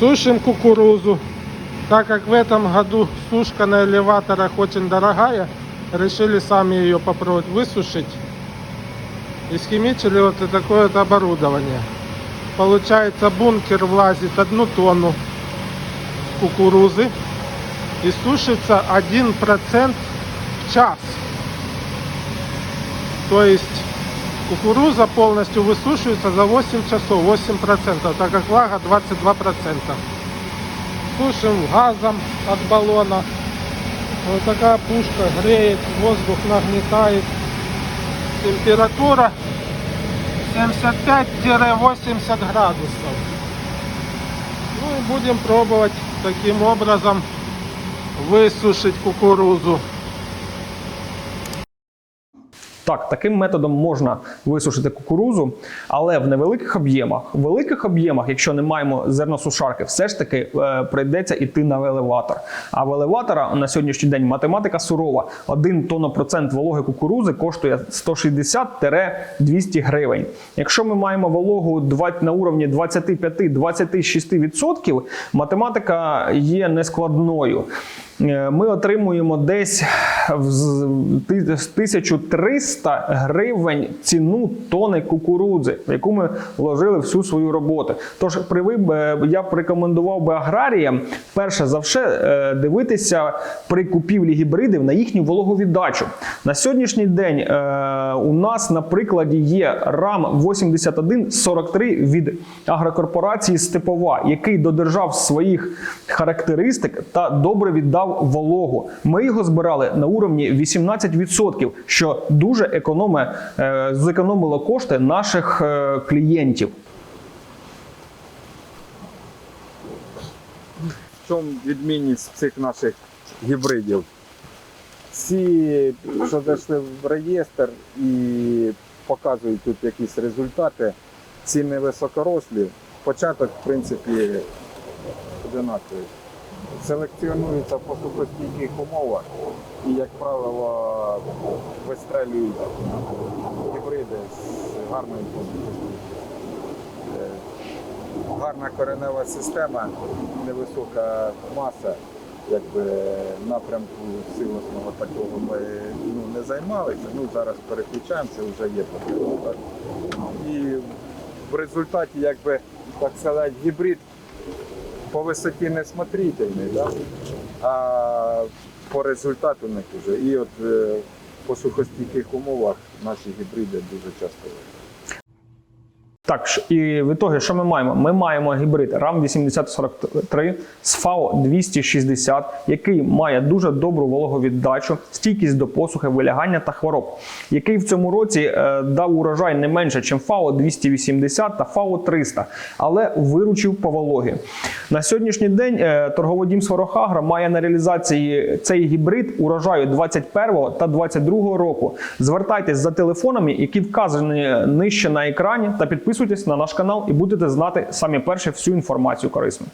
Сушим кукурузу. Так как в этом году сушка на элеваторах очень дорогая, решили сами ее попробовать высушить. И схимичили вот такое вот оборудование. Получается бункер влазит одну тонну кукурузы и сушится 1% в час. То есть кукуруза полностью высушивается за 8 часов, 8%, так как влага 22%. Сушим газом от баллона. Вот такая пушка греет, воздух нагнетает. Температура 75-80 градусов. Ну и будем пробовать таким образом высушить кукурузу. Так, таким методом можна висушити кукурузу, але в невеликих об'ємах. В великих об'ємах, якщо не маємо зерносушарки, все ж таки е, прийдеться йти на елеватор. А в елеватора на сьогоднішній день математика сурова. Один тонопроцент вологи кукурузи коштує 160-200 гривень. Якщо ми маємо вологу 20 на уровні 25-26%, математика є нескладною. Е, Ми отримуємо десь з- 1300 гривень ціну тони кукурудзи, в яку ми вложили всю свою роботу. Тож при е, я б рекомендував би аграріям перше за все е, дивитися при купівлі гібридів на їхню вологовіддачу. На сьогоднішній день е, у нас на прикладі є RAM 8143 від агрокорпорації Степова, який додержав своїх характеристик та добре віддав вологу. Ми його збирали на уровні 18%, що дуже економе, е, зекономило кошти наших е, клієнтів. В чому відмінність цих наших гібридів? Всі, що зайшли в реєстр і показують тут якісь результати, ці невисокорослі. Початок, в принципі, одинаковий. Селекціонуються по сухостійких умовах і, як правило, вистрелюють гібриди з гарною позицією. гарна коренева система, невисока маса. Якби напрямку силосного такого ми ну, не займалися. Ну зараз переключаємося, вже є потреба. І в результаті, якби так сказати, гібрид по висоті не смотрительний, да? а по результату не дуже. І от е, по сухостійких умовах наші гібриди дуже часто. Так, і в ітогі, що ми маємо? Ми маємо гібрид RAM 8043 з FAO 260, який має дуже добру вологовіддачу, стійкість до посухи, вилягання та хвороб, який в цьому році е, дав урожай не менше, ніж FAO 280 та FAO 300, але виручив по вологі. На сьогоднішній день е, торговодім Сварохагра має на реалізації цей гібрид урожаю 21 та 22 року. Звертайтесь за телефонами, які вказані нижче на екрані, та підписуйтесь на наш канал і будете знати самі перші всю інформацію корисну.